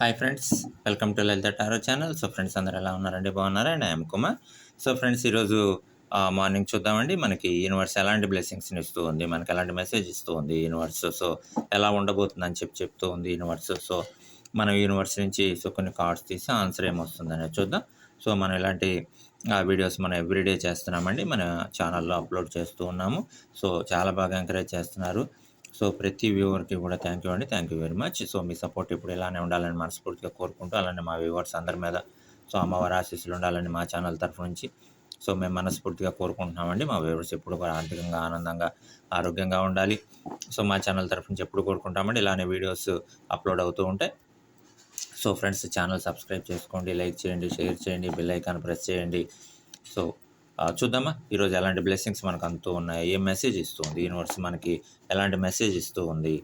Hi friends welcome to Lalitha tarot channel. So friends అందరు ఎలా ఉన్నారండి? బాగున్నారా? And I'm Kumar. So friends ఈరోజు మార్నింగ్ చూద్దామండి. మనకి యూనివర్స్ ఎలాంటి బ్లెస్సింగ్స్ని ఇస్తూ ఉంది? మనకి ఎలాంటి మెసేజ్ ఇస్తూ ఉంది యూనివర్స్? సో ఎలా ఉండబోతుంది అని చెప్పి చెప్తూ ఉంది యూనివర్స్. సో మనం యూనివర్స్ నుంచి సో కొన్ని కార్డ్స్ తీసి ఆన్సర్ ఏమొస్తుందని చూద్దాం. సో మనం ఇలాంటి వీడియోస్ మనం ఎవ్రీడే చేస్తున్నామండి. మన ఛానల్లో అప్లోడ్ చేస్తూ ఉన్నాము. సో చాలా బాగా ఎంకరేజ్ చేస్తున్నారు. సో ప్రతి వ్యూవర్కి కూడా థ్యాంక్ యూ అండి. Thank you very much. So me support ఇప్పుడు ఇలానే ఉండాలని మనస్ఫూర్తిగా కోరుకుంటూ అలానే మా వ్యూవర్స్ అందరి మీద సో అమ్మవారి ఆశీస్సులు ఉండాలని మా ఛానల్ తరఫు నుంచి సో మేము మనస్ఫూర్తిగా కోరుకుంటున్నామండి. మా వ్యూవర్స్ ఎప్పుడు కూడా ఆర్థికంగా ఆనందంగా ఆరోగ్యంగా ఉండాలి. సో మా ఛానల్ తరఫు నుంచి ఎప్పుడు కోరుకుంటామండి. ఇలానే వీడియోస్ అప్లోడ్ అవుతూ ఉంటాయి. సో ఫ్రెండ్స్ ఛానల్ సబ్స్క్రైబ్ చేసుకోండి. లైక్ చేయండి షేర్ చేయండి బెల్ ఐకాన్ ప్రెస్ చేయండి. సో చూద్దామా? ఈరోజు ఎలాంటి బ్లెస్సింగ్స్ మనకు అందుతూ ఉన్నాయి? ఏం మెసేజ్ ఇస్తూ ఉంది? యూనివర్స్ మనకి ఎలాంటి మెసేజ్ ఇస్తూ ఉంది?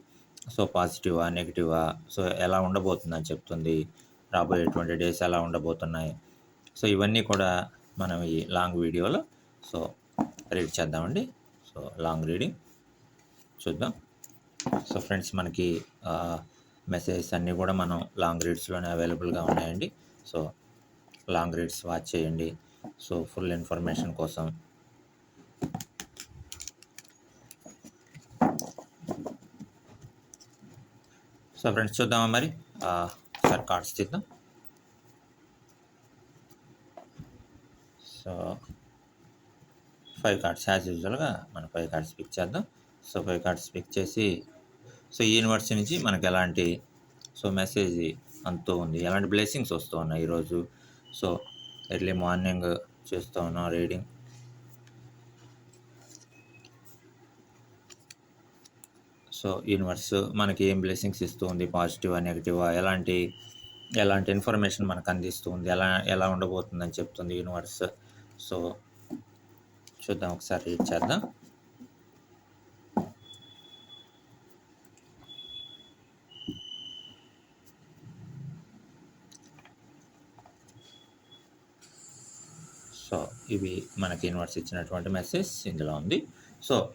సో పాజిటివా నెగిటివా సో ఎలా ఉండబోతుందని చెప్తుంది. రాబోయేటువంటి డేస్ ఎలా ఉండబోతున్నాయి? సో ఇవన్నీ కూడా మనం ఈ లాంగ్ వీడియోలో సో రీడ్ చేద్దామండి. సో లాంగ్ రీడింగ్ చూద్దాం. సో ఫ్రెండ్స్ మనకి మెసేజెస్ అన్నీ కూడా మనం లాంగ్ రీడ్స్లోనే అవైలబుల్గా ఉన్నాయండి. సో లాంగ్ రీడ్స్ వాచ్ చేయండి. సో ఫుల్ ఇన్ఫర్మేషన్ కోసం. సో ఫ్రెండ్స్ చూద్దామా మరి? సార్ కార్డ్స్ తీద్దాం. సో ఫైవ్ కార్డ్స్ యాజ్ యూజువల్గా మనం ఫైవ్ కార్డ్స్ పిక్ చేద్దాం. సో ఫైవ్ కార్డ్స్ పిక్ చేసి సో ఈ యూనివర్సిటీ నుంచి మనకి ఎలాంటి సో మెసేజ్ అంతూ ఉంది. ఎలాంటి బ్లెస్సింగ్స్ వస్తూ ఉన్నాయి ఈరోజు. సో ఎర్లీ మార్నింగ్ చేస్తూ ఉన్నాం రీడింగ్. సో యూనివర్స్ మనకి ఏం బ్లెస్సింగ్స్ ఇస్తుంది పాజిటివా నెగిటివా? ఎలాంటి ఎలాంటి ఇన్ఫర్మేషన్ మనకు అందిస్తుంది ఎలా ఎలా ఉండబోతుందని చెప్తుంది యూనివర్స్. సో చూద్దాం ఒకసారి రీడ్ చేద్దాం సో ఇవి మనకి యూనివర్స్ ఇచ్చినటువంటి మెసేజ్ ఇందులో ఉంది. సో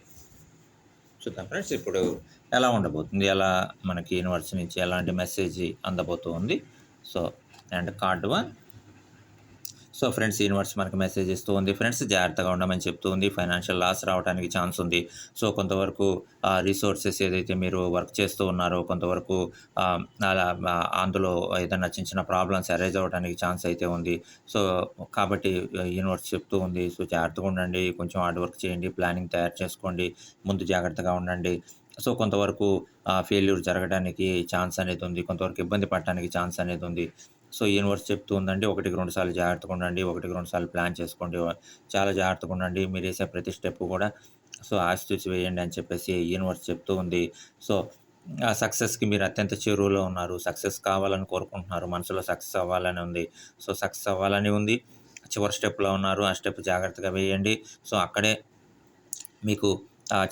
చూద్దాం ఫ్రెండ్స్ ఇప్పుడు ఎలా ఉండబోతుంది? ఎలా మనకి యూనివర్స్ నుంచి ఎలాంటి message అందబోతుంది so and card one so friends universe మనకి మెసేజ్ ఇస్తూ ఉంది. ఫ్రెండ్స్ జాగ్రత్తగా ఉండమని చెప్తూ ఉంది. ఫైనాన్షియల్ లాస్ రావడానికి ఛాన్స్ ఉంది. సో కొంతవరకు రిసోర్సెస్ ఏదైతే మీరు వర్క్ చేస్తూ ఉన్నారో కొంతవరకు అలా అందులో ఏదైనా చిన్న చిన్న ప్రాబ్లమ్స్ అరైజ్ అవ్వడానికి ఛాన్స్ అయితే ఉంది. సో కాబట్టి యూనివర్స్ చెప్తూ ఉంది. సో జాగ్రత్తగా ఉండండి. కొంచెం హార్డ్ వర్క్ చేయండి. ప్లానింగ్ తయారు చేసుకోండి. ముందు జాగ్రత్తగా ఉండండి. సో కొంతవరకు ఫెయిల్యూర్ జరగడానికి ఛాన్స్ అనేది ఉంది. కొంతవరకు ఇబ్బంది పడటానికి ఛాన్స్ అనేది ఉంది. సో యూనివర్స్ చెప్తూ ఉందండి ఒకటికి రెండు సార్లు జాగ్రత్తగా ఉండండి ఒకటికి రెండు సార్లు ప్లాన్ చేసుకోండి చాలా జాగ్రత్తగా ఉండండి మీరు వేసే ప్రతి స్టెప్ కూడా సో ఆశిస్తూచి వేయండి అని చెప్పేసి యూనివర్స్ చెప్తూ ఉంది. సో ఆ సక్సెస్కి మీరు అత్యంత చెరువులో ఉన్నారు సక్సెస్ కావాలని కోరుకుంటున్నారు మనసులో సక్సెస్ అవ్వాలని ఉంది. సో సక్సెస్ అవ్వాలని ఉంది చివరి స్టెప్లో ఉన్నారు ఆ స్టెప్ జాగ్రత్తగా వేయండి. సో అక్కడే మీకు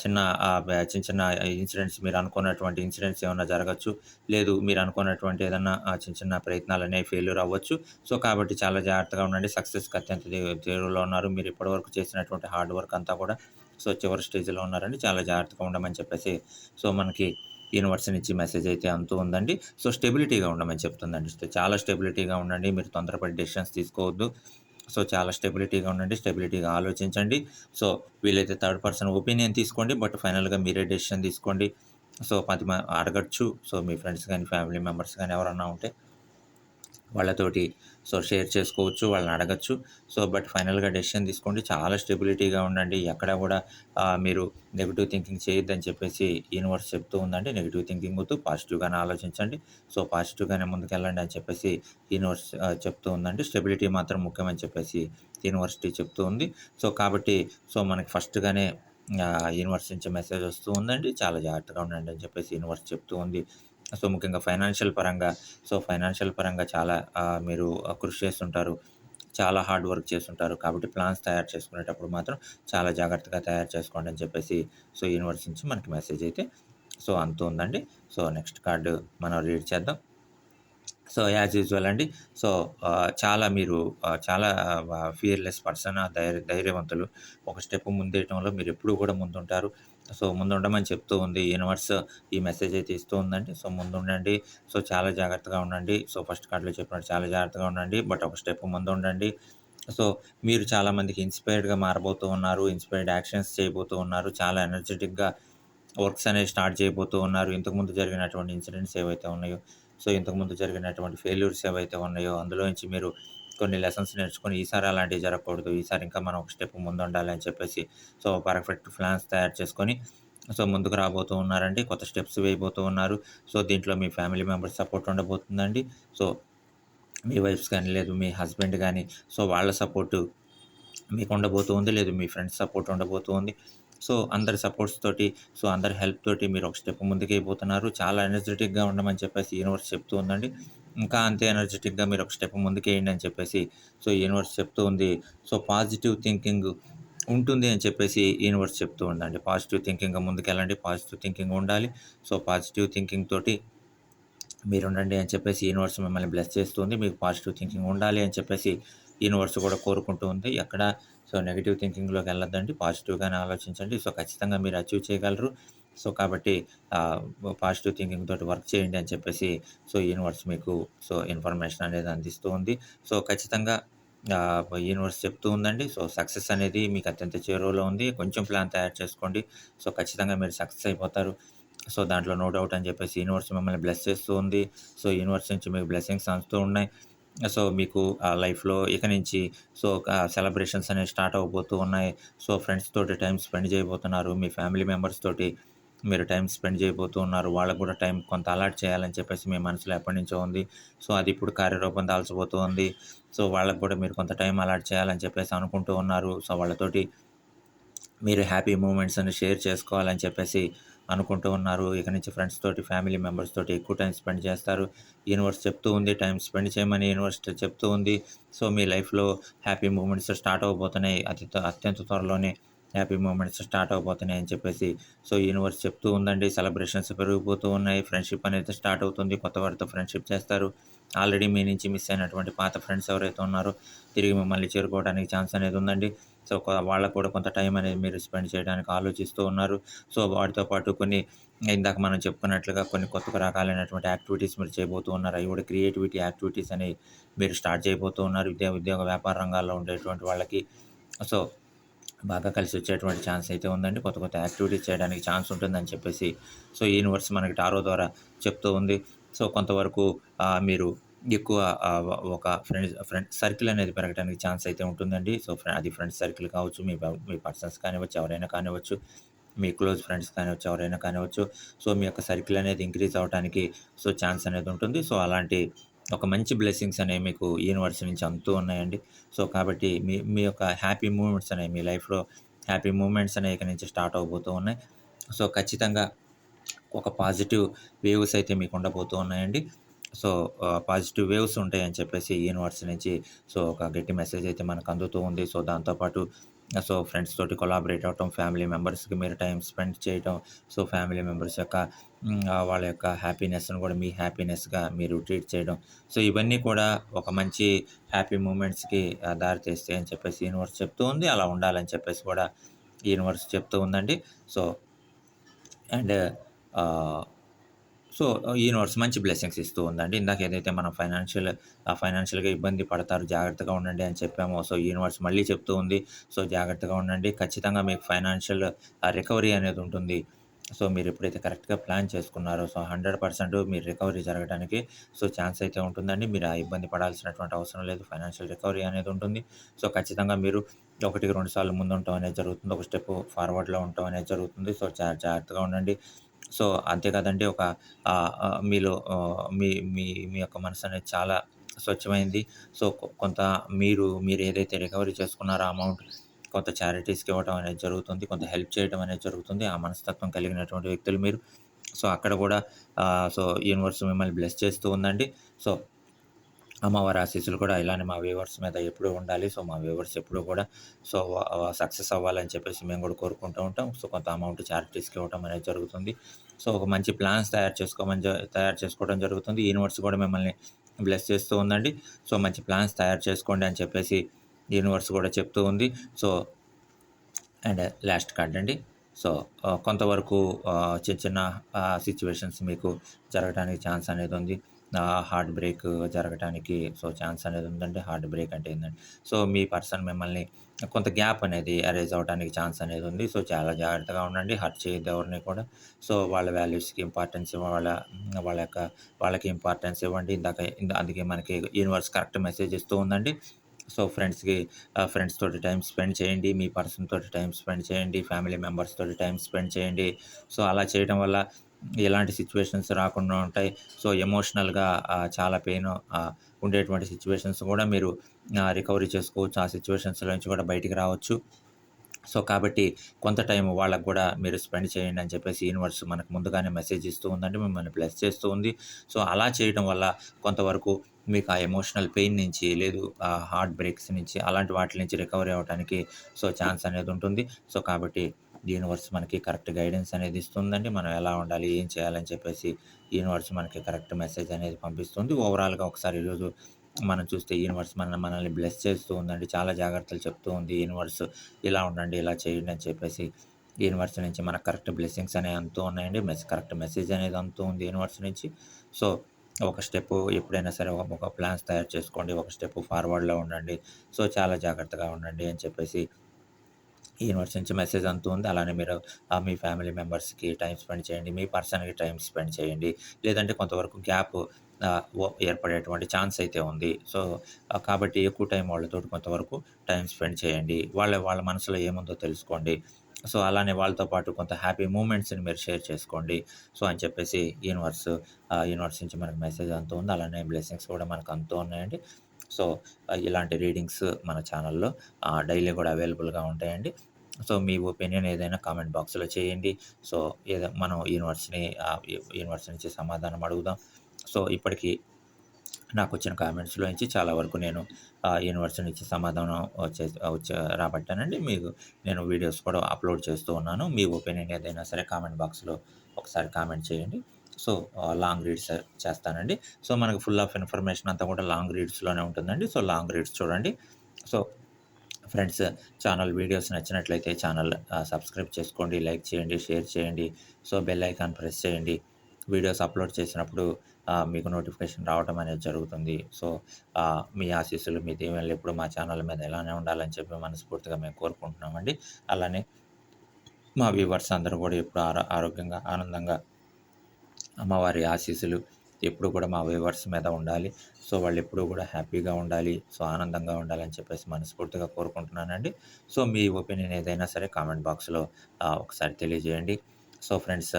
చిన్న ఆ చిన్న చిన్న ఇన్సిడెంట్స్ మీరు అనుకున్నటువంటి ఇన్సిడెంట్స్ ఏమైనా జరగచ్చు? లేదు మీరు అనుకున్నటువంటి ఏదైనా చిన్న చిన్న ప్రయత్నాలు అనేవి ఫెయిల్యూర్ అవ్వచ్చు. సో కాబట్టి చాలా జాగ్రత్తగా ఉండండి. సక్సెస్కి అత్యంత తీరులో ఉన్నారు. మీరు ఇప్పటివరకు చేసినటువంటి హార్డ్ వర్క్ అంతా కూడా సో చివరి స్టేజ్లో ఉన్నారండి. చాలా జాగ్రత్తగా ఉండమని చెప్పేసి సో మనకి యూనివర్స్ నుంచి మెసేజ్ అయితే అంతూ ఉందండి. సో స్టెబిలిటీగా ఉండమని చెప్తుందండి. చాలా స్టెబిలిటీగా ఉండండి. మీరు తొందరపడి డెసిషన్స్ తీసుకోవద్దు. సో చాలా స్టెబిలిటీగా ఉండండి స్టెబిలిటీగా ఆలోచించండి. సో వీలైతే థర్డ్ పర్సన్ ఒపీనియన్ తీసుకోండి బట్ ఫైనల్గా మీరే డెసిషన్ తీసుకోండి. సో పది మ- అడగచ్చు. సో మీ ఫ్రెండ్స్ కానీ ఫ్యామిలీ మెంబర్స్ కానీ ఎవరన్నా ఉంటే వాళ్ళతోటి సో షేర్ చేసుకోవచ్చు వాళ్ళని అడగచ్చు. సో బట్ ఫైనల్గా డెసిషన్ తీసుకోండి. చాలా స్టెబిలిటీగా ఉండండి. ఎక్కడ కూడా మీరు నెగిటివ్ థింకింగ్ చేయొద్దని చెప్పేసి యూనివర్స్ చెప్తూ ఉందండి. నెగిటివ్ థింకింగ్ వద్దు పాజిటివ్గానే ఆలోచించండి. సో పాజిటివ్గానే ముందుకెళ్ళండి అని చెప్పేసి యూనివర్స్ చెప్తూ ఉందండి. స్టెబిలిటీ మాత్రం ముఖ్యమని చెప్పేసి యూనివర్సిటీ చెప్తూ ఉంది. సో కాబట్టి సో మనకి ఫస్ట్గానే యూనివర్స్ నుంచి మెసేజ్ వస్తూ ఉందండి. చాలా జాగ్రత్తగా ఉండండి అని చెప్పేసి యూనివర్స్ చెప్తూ ఉంది. సో ముఖ్యంగా ఫైనాన్షియల్ పరంగా సో ఫైనాన్షియల్ పరంగా చాలా మీరు కృషి చేస్తుంటారు. చాలా హార్డ్ వర్క్ చేస్తుంటారు. కాబట్టి ప్లాన్స్ తయారు చేసుకునేటప్పుడు మాత్రం చాలా జాగ్రత్తగా తయారు చేసుకోండి అని చెప్పేసి సో యూనివర్స్ నుంచి మనకి మెసేజ్ అయితే సో అంత ఉందండి. సో నెక్స్ట్ కార్డు మనం రీడ్ చేద్దాం. సో యాజ్ యూజువల్ అండి సో చాలా మీరు చాలా ఫియర్లెస్ పర్సన్ ధైర్య ధైర్యవంతులు. ఒక స్టెప్ ముందేయటంలో మీరు ఎప్పుడూ కూడా ముందుంటారు. సో ముందు ఉండమని చెప్తూ ఉంది. యూనివర్స్ ఈ మెసేజ్ అయితే ఇస్తూ ఉందండి. సో ముందు ఉండండి సో చాలా జాగ్రత్తగా ఉండండి. సో ఫస్ట్ కార్డులో చెప్పినట్టు చాలా జాగ్రత్తగా ఉండండి. బట్ ఒక స్టెప్ ముందు ఉండండి సో మీరు చాలామందికి ఇన్స్పైర్డ్గా మారబోతూ ఉన్నారు. ఇన్స్పైర్డ్ యాక్షన్స్ చేయబోతూ ఉన్నారు. చాలా ఎనర్జెటిక్గా వర్క్స్ అనేవి స్టార్ట్ చేయబోతూ ఉన్నారు. ఇంతకుముందు జరిగినటువంటి ఇన్సిడెంట్స్ ఏవైతే ఉన్నాయో సో ఇంతకుముందు జరిగినటువంటి ఫెయిల్యూర్స్ ఏవైతే ఉన్నాయో అందులో నుంచి మీరు కొన్ని లెసన్స్ నేర్చుకొని ఈసారి అలాంటివి జరగకూడదు. ఈసారి ఇంకా మనం ఒక స్టెప్ ముందు ఉండాలి అని చెప్పేసి సో పర్ఫెక్ట్ ప్లాన్స్ తయారు చేసుకొని సో ముందుకు రాబోతూ ఉన్నారండి. కొత్త స్టెప్స్ వేయబోతూ ఉన్నారు. సో దీంట్లో మీ ఫ్యామిలీ మెంబర్స్ సపోర్ట్ ఉండబోతుందండి. సో మీ వైఫ్స్ కానీ లేదు మీ హస్బెండ్ కానీ సో వాళ్ళ సపోర్టు మీకు ఉండబోతుంది లేదు మీ ఫ్రెండ్స్ సపోర్ట్ ఉండబోతుంది సో అందరి సపోర్ట్స్ తోటి సో అందరి హెల్ప్ తోటి మీరు ఒక స్టెప్ ముందుకు అయిపోతున్నారు చాలా ఎనర్జెటిక్గా ఉండమని చెప్పేసి యూనివర్స్ చెప్తూ ఉందండి. ఇంకా అంతే ఎనర్జెటిక్గా మీరు ఒక స్టెప్ ముందుకు వేయండి అని చెప్పేసి సో యూనివర్స్ చెప్తూ ఉంది. సో పాజిటివ్ థింకింగ్ ఉంటుంది అని చెప్పేసి యూనివర్స్ చెప్తూ ఉందండి. పాజిటివ్ థింకింగ్ ముందుకెళ్ళండి. పాజిటివ్ థింకింగ్ ఉండాలి. సో పాజిటివ్ థింకింగ్ తోటి మీరు ఉండండి అని చెప్పేసి యూనివర్స్ మిమ్మల్ని బ్లెస్ చేస్తుంది. మీకు పాజిటివ్ థింకింగ్ ఉండాలి అని చెప్పేసి యూనివర్స్ కూడా కోరుకుంటూ ఉంది. ఎక్కడ సో నెగిటివ్ థింకింగ్లోకి వెళ్ళొద్దండి. పాజిటివ్గానే ఆలోచించండి. సో ఖచ్చితంగా మీరు అచీవ్ చేయగలరు. సో కాబట్టి పాజిటివ్ థింకింగ్ తోటి వర్క్ చేయండి అని చెప్పేసి సో యూనివర్స్ మీకు సో ఇన్ఫర్మేషన్ అనేది అందిస్తూ ఉంది. సో ఖచ్చితంగా యూనివర్స్ చెప్తూ ఉందండి. సో సక్సెస్ అనేది మీకు అత్యంత చేరువలో ఉంది. కొంచెం ప్లాన్ తయారు చేసుకోండి. సో ఖచ్చితంగా మీరు సక్సెస్ అయిపోతారు. సో దాంట్లో నో డౌట్ అని చెప్పేసి యూనివర్స్ మిమ్మల్ని బ్లెస్ చేస్తూ ఉంది. సో యూనివర్స్ నుంచి మీకు బ్లెస్సింగ్స్ అందుతూ ఉన్నాయి. సో మీకు ఆ లైఫ్లో ఇక నుంచి సో సెలబ్రేషన్స్ అనేవి స్టార్ట్ అవ్వబోతూ ఉన్నాయి. సో ఫ్రెండ్స్ తోటి టైం స్పెండ్ చేయబోతున్నారు. మీ ఫ్యామిలీ మెంబర్స్ తోటి మీరు టైం స్పెండ్ చేయబోతూ ఉన్నారు. వాళ్ళకు కూడా టైం కొంత అలాట్ చేయాలని చెప్పేసి మీ మనసులో ఎప్పటి నుంచో ఉంది. సో అది ఇప్పుడు కార్యరూపం దాల్చబోతూ ఉంది. సో వాళ్ళకు కూడా మీరు కొంత టైం అలాట్ చేయాలని చెప్పేసి అనుకుంటూ ఉన్నారు. సో వాళ్ళతోటి మీరు హ్యాపీ మూమెంట్స్ని షేర్ చేసుకోవాలని చెప్పేసి అనుకుంటూ ఉన్నారు. ఇక నుంచి ఫ్రెండ్స్ తోటి ఫ్యామిలీ మెంబర్స్ తోటి ఎక్కువ టైం స్పెండ్ చేస్తారు. యూనివర్స్ చెప్తూ ఉంది టైం స్పెండ్ చేయమని యూనివర్స్ చెప్తూ ఉంది. సో మీ లైఫ్లో హ్యాపీ మూమెంట్స్ స్టార్ట్ అవబోతున్నాయి అతి అత్యంత త్వరలోనే హ్యాపీ మూమెంట్స్ స్టార్ట్ అవబోతున్నాయి అని చెప్పేసి సో యూనివర్స్ చెప్తూ ఉందండి. సెలబ్రేషన్స్ పెరిగిపోతూ ఉన్నాయి. ఫ్రెండ్షిప్ అనేది స్టార్ట్ అవుతుంది. కొత్త వారితో ఫ్రెండ్షిప్ చేస్తారు. ఆల్రెడీ మీ నుంచి మిస్ అయినటువంటి పాత ఫ్రెండ్స్ ఎవరైతే ఉన్నారో తిరిగి మిమ్మల్ని చేరుకోవడానికి ఛాన్స్ అనేది ఉందండి. సో వాళ్ళకు కూడా కొంత టైం అనేది మీరు స్పెండ్ చేయడానికి ఆలోచిస్తూ ఉన్నారు. సో వాటితో పాటు కొన్ని ఇందాక మనం చెప్పుకున్నట్లుగా కొన్ని కొత్త రకాలైనటువంటి యాక్టివిటీస్ మీరు చేయబోతూ ఉన్నారు. అవి కూడా క్రియేటివిటీ యాక్టివిటీస్ అని మీరు స్టార్ట్ చేయబోతూ ఉన్నారు. విద్యా ఉద్యోగ వ్యాపార రంగాల్లో ఉండేటువంటి వాళ్ళకి. సో బాగా కలిసి వచ్చేటువంటి ఛాన్స్ అయితే ఉందండి. కొత్త కొత్త యాక్టివిటీస్ చేయడానికి ఛాన్స్ ఉంటుందని చెప్పేసి సో యూనివర్స్ మనకి టారో ద్వారా చెప్తూ ఉంది. సో కొంతవరకు మీరు ఎక్కువ ఒక ఫ్రెండ్స్ ఫ్రెండ్ సర్కిల్ అనేది పెరగడానికి ఛాన్స్ అయితే ఉంటుందండి. సో అది ఫ్రెండ్స్ సర్కిల్ కావచ్చు మీ మీ పర్సన్స్ కానివచ్చు ఎవరైనా కానివచ్చు మీ క్లోజ్ ఫ్రెండ్స్ కానివచ్చు ఎవరైనా కానివచ్చు సో మీ యొక్క సర్కిల్ అనేది ఇంక్రీజ్ అవడానికి సో ఛాన్స్ అనేది ఉంటుంది. సో అలాంటి ఒక మంచి బ్లెస్సింగ్స్ అనేవి మీకు యూనివర్స్ నుంచి అందుతూ ఉన్నాయండి. సో కాబట్టి మీ మీ యొక్క హ్యాపీ మూమెంట్స్ అనేవి మీ లైఫ్లో హ్యాపీ మూమెంట్స్ అనేవి ఇక నుంచి స్టార్ట్ అవబోతూ ఉన్నాయి. సో ఖచ్చితంగా ఒక పాజిటివ్ వేవ్స్ అయితే మీకు ఉండబోతూ ఉన్నాయండి. సో పాజిటివ్ వేవ్స్ ఉంటాయని చెప్పేసి యూనివర్స్ నుంచి సో ఒక గట్టి మెసేజ్ అయితే మనకు అందుతూ ఉంది. సో దాంతోపాటు సో ఫ్రెండ్స్ తోటి కొలాబరేట్ అవ్వటం ఫ్యామిలీ మెంబర్స్కి మీరు టైం స్పెండ్ చేయటం సో ఫ్యామిలీ మెంబర్స్ యొక్క వాళ్ళ యొక్క హ్యాపీనెస్ను కూడా మీ హ్యాపీనెస్గా మీరు ట్రీట్ చేయడం. సో ఇవన్నీ కూడా ఒక మంచి హ్యాపీ మూమెంట్స్కి దారితీస్తాయి అని చెప్పేసి యూనివర్స్ చెప్తూ ఉంది. అలా ఉండాలని చెప్పేసి కూడా యూనివర్స్ చెప్తూ ఉందండి. సో అండ్ సో యూనివర్స్ మంచి బ్లెస్సింగ్స్ ఇస్తూ ఉందండి. ఇందాక ఏదైతే మనం ఫైనాన్షియల్ ఫైనాన్షియల్గా ఇబ్బంది పడతారు జాగ్రత్తగా ఉండండి అని చెప్పామో సో యూనివర్స్ మళ్ళీ చెప్తూ ఉంది. సో జాగ్రత్తగా ఉండండి. ఖచ్చితంగా మీకు ఫైనాన్షియల్ రికవరీ అనేది ఉంటుంది. సో మీరు ఎప్పుడైతే కరెక్ట్గా ప్లాన్ చేసుకున్నారో సో హండ్రెడ్ పర్సెంట్ మీరు రికవరీ జరగడానికి సో ఛాన్స్ అయితే ఉంటుందండి. మీరు ఆ ఇబ్బంది పడాల్సినటువంటి అవసరం లేదు. ఫైనాన్షియల్ రికవరీ అనేది ఉంటుంది. సో ఖచ్చితంగా మీరు ఒకటికి రెండు సార్లు ముందు ఉండటం అనేది జరుగుతుంది. ఒక స్టెప్ ఫార్వర్డ్లో ఉండటం అనేది జరుగుతుంది. సో జాగ్రత్తగా ఉండండి. సో అంతేకాదండి ఒక మీలో మీ మీ మీ యొక్క మనసు అనేది చాలా స్వచ్ఛమైంది. సో కొంత మీరు మీరు ఏదైతే రికవరీ చేసుకున్నారో అమౌంట్ కొంత చారిటీస్కి ఇవ్వడం అనేది జరుగుతుంది. కొంత హెల్ప్ చేయడం అనేది జరుగుతుంది. ఆ మనస్తత్వం కలిగినటువంటి వ్యక్తులు మీరు. సో అక్కడ కూడా సో యూనివర్స్ మిమ్మల్ని బ్లెస్ చేస్తూ ఉందండి. సో అమ్మవారి ఆశీస్సులు కూడా ఇలానే మా వ్యూవర్స్ మీద ఎప్పుడూ ఉండాలి. సో మా వ్యూవర్స్ ఎప్పుడూ కూడా సో సక్సెస్ అవ్వాలని చెప్పేసి మేము కూడా కోరుకుంటూ ఉంటాం. సో కొంత అమౌంట్ చారిటీస్కి ఇవ్వడం అనేది జరుగుతుంది. సో ఒక మంచి ప్లాన్స్ తయారు చేసుకోమని తయారు చేసుకోవడం జరుగుతుంది. యూనివర్స్ కూడా మిమ్మల్ని బ్లెస్ చేస్తూ ఉందండి. సో మంచి ప్లాన్స్ తయారు చేసుకోండి అని చెప్పేసి యూనివర్స్ కూడా చెప్తూ ఉంది. సో అండ్ లాస్ట్ కార్డ్ అండి. సో కొంతవరకు చిన్న చిన్న సిచ్యువేషన్స్ మీకు జరగడానికి ఛాన్స్ అనేది ఉంది. హార్ట్ బ్రేక్ జరగటానికి సో, ఛాన్స్ అనేది ఉందండి. హార్ట్ బ్రేక్ అంటే ఏంటంటే సో, మీ పర్సన్ మిమ్మల్ని కొంత గ్యాప్ అనేది అరేజ్ అవ్వడానికి ఛాన్స్ అనేది ఉంది. సో, చాలా జాగ్రత్తగా ఉండండి. హర్ట్ చేయొద్దు ఎవరిని కూడా. సో, వాళ్ళ వాల్యూస్‌కి ఇంపార్టెన్స్ ఇవ్వ వాళ్ళ వాళ్ళ యొక్క వాళ్ళకి ఇంపార్టెన్స్ ఇవ్వండి. ఇందాక అందుకే మనకి యూనివర్స్ కరెక్ట్ మెసేజ్ ఇస్తూ ఉందండి. సో, ఫ్రెండ్స్‌కి ఫ్రెండ్స్ తోటి టైం స్పెండ్ చేయండి. మీ పర్సన్ తోటి టైం స్పెండ్ చేయండి. ఫ్యామిలీ మెంబర్స్ తోటి టైం స్పెండ్ చేయండి. సో, అలా చేయడం వల్ల ఎలాంటి సిచ్యువేషన్స్ రాకుండా ఉంటాయి. సో, ఎమోషనల్‌గా చాలా పెయిన్ ఉండేటువంటి సిచ్యువేషన్స్ కూడా మీరు రికవరీ చేసుకోవచ్చు. ఆ సిట్యుయేషన్స్‌లో నుంచి కూడా బయటికి రావచ్చు. సో, కాబట్టి కొంత టైం వాళ్ళకు కూడా మీరు స్పెండ్ చేయండి అని చెప్పేసి యూనివర్స్ మనకు ముందుగానే మెసేజ్ ఇస్తూ ఉందండి. మిమ్మల్ని బ్లెస్ చేస్తూ ఉంది. సో, అలా చేయడం వల్ల కొంతవరకు మీకు ఆ ఎమోషనల్ పెయిన్ నుంచి లేదు ఆ హార్ట్ బ్రేక్స్ నుంచి అలాంటి వాటి నుంచి రికవరీ అవ్వటానికి సో, ఛాన్స్ అనేది ఉంటుంది. సో, కాబట్టి యూనివర్స్ మనకి కరెక్ట్ గైడెన్స్ అనేది ఇస్తుందండి. మనం ఎలా ఉండాలి? ఏం చేయాలని చెప్పేసి యూనివర్స్ మనకి కరెక్ట్ మెసేజ్ అనేది పంపిస్తుంది. ఓవరాల్‌గా ఒకసారి ఈరోజు మనం చూస్తే యూనివర్స్ మన మనల్ని బ్లెస్ చేస్తూ ఉందండి. చాలా జాగ్రత్తలు చెప్తూ ఉంది యూనివర్స్. ఇలా ఉండండి, ఇలా చేయండి అని చెప్పేసి యూనివర్స్ నుంచి మనకు కరెక్ట్ బ్లెస్సింగ్స్ అనేవి అంతూ ఉన్నాయండి. మెస్ కరెక్ట్ మెసేజ్ అనేది అంతూ ఉంది యూనివర్స్ నుంచి. సో, ఒక స్టెప్ ఎప్పుడైనా సరే ఒక ఒక ప్లాన్స్ తయారు చేసుకోండి. ఒక స్టెప్ ఫార్వర్డ్‌లో ఉండండి. సో, చాలా జాగ్రత్తగా ఉండండి అని చెప్పేసి యూనివర్స్ నుంచి మెసేజ్ అందుతూ ఉంది. అలానే మీరు మీ ఫ్యామిలీ మెంబర్స్‌కి టైం స్పెండ్ చేయండి. మీ పర్సన్‌కి టైం స్పెండ్ చేయండి. లేదంటే కొంతవరకు గ్యాప్ ఓ ఏర్పడేటువంటి ఛాన్స్ అయితే ఉంది. సో, కాబట్టి ఎక్కువ టైం వాళ్ళతో కొంతవరకు టైం స్పెండ్ చేయండి. వాళ్ళ వాళ్ళ మనసులో ఏముందో తెలుసుకోండి. సో, అలానే వాళ్ళతో పాటు కొంత హ్యాపీ మూమెంట్స్‌ని మీరు షేర్ చేసుకోండి. సో, అని చెప్పేసి యూనివర్స్ యూనివర్స్ నుంచి మనకు మెసేజ్ అందుతూ ఉంది. అలానే బ్లెస్సింగ్స్ కూడా మనకు అంతా ఉన్నాయండి. సో, ఇలాంటి రీడింగ్స్ మన ఛానల్‌లో డైలీ కూడా అవైలబుల్‌గా ఉంటాయండి. సో, మీ ఒపీనియన్ ఏదైనా కామెంట్ బాక్స్‌లో చేయండి. సో, ఏదో మనం యూనివర్స్‌ని ఆహ్, యూనివర్స్ నుంచి సమాధానం అడుగుదాం. సో, ఇప్పటికి నాకొచ్చిన కామెంట్స్‌లో నుంచి చాలా వరకు నేను యూనివర్సిటీ యూనివర్స్ నుంచి సమాధానం వచ్చే వచ్చే రాబట్టానండి. మీకు నేను వీడియోస్ కూడా అప్లోడ్ చేస్తూ ఉన్నాను. మీ ఒపీనియన్ ఏదైనా సరే కామెంట్ బాక్స్‌లో ఒకసారి కామెంట్ చేయండి. సో, లాంగ్ రీడ్స్ చేస్తానండి. సో, మనకు ఫుల్ ఆఫ్ ఇన్ఫర్మేషన్ అంతా కూడా లాంగ్ రీడ్స్‌లోనే ఉంటుందండి. సో, లాంగ్ రీడ్స్ చూడండి. సో, ఫ్రెండ్స్ ఛానల్ వీడియోస్ నచ్చినట్లయితే ఛానల్ సబ్స్క్రైబ్ చేసుకోండి. లైక్ చేయండి, షేర్ చేయండి. సో, బెల్ ఐకాన్ ప్రెస్ చేయండి. వీడియోస్ అప్లోడ్ చేసినప్పుడు మీకు నోటిఫికేషన్ రావటం అనేది జరుగుతుంది. సో, మీ ఆశీస్సులు, మీ దీవెనలు ఎప్పుడు మా ఛానల్ మీద ఇలానే ఉండాలని చెప్పి మనస్ఫూర్తిగా మేము కోరుకుంటున్నామండి. అలానే మా వ్యూవర్స్ అందరూ కూడా ఎప్పుడు ఆరో ఆరోగ్యంగా, ఆనందంగా అమ్మవారి ఆశీస్సులు ఎప్పుడు కూడా మా వ్యూవర్స్ మీద ఉండాలి. సో, వాళ్ళు ఎప్పుడు కూడా హ్యాపీగా ఉండాలి. సో, ఆనందంగా ఉండాలని చెప్పేసి మనస్ఫూర్తిగా కోరుకుంటున్నానండి. సో, మీ ఒపీనియన్ ఏదైనా సరే కామెంట్ బాక్స్‌లో ఒకసారి తెలియజేయండి. సో, ఫ్రెండ్స్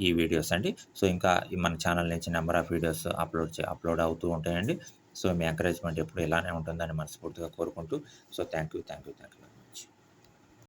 ఈ వీడియోస్ అండి. సో, ఇంకా ఈ మన ఛానల్ నుంచి నెంబర్ ఆఫ్ వీడియోస్ అప్లోడ్ చే అప్లోడ్ అవుతూ ఉంటాయండి. సో, మీ ఎంకరేజ్‌మెంట్ ఎప్పుడు ఇలానే ఉంటుందని మనస్ఫూర్తిగా కోరుకుంటూ so, thank you, thank you, thank you.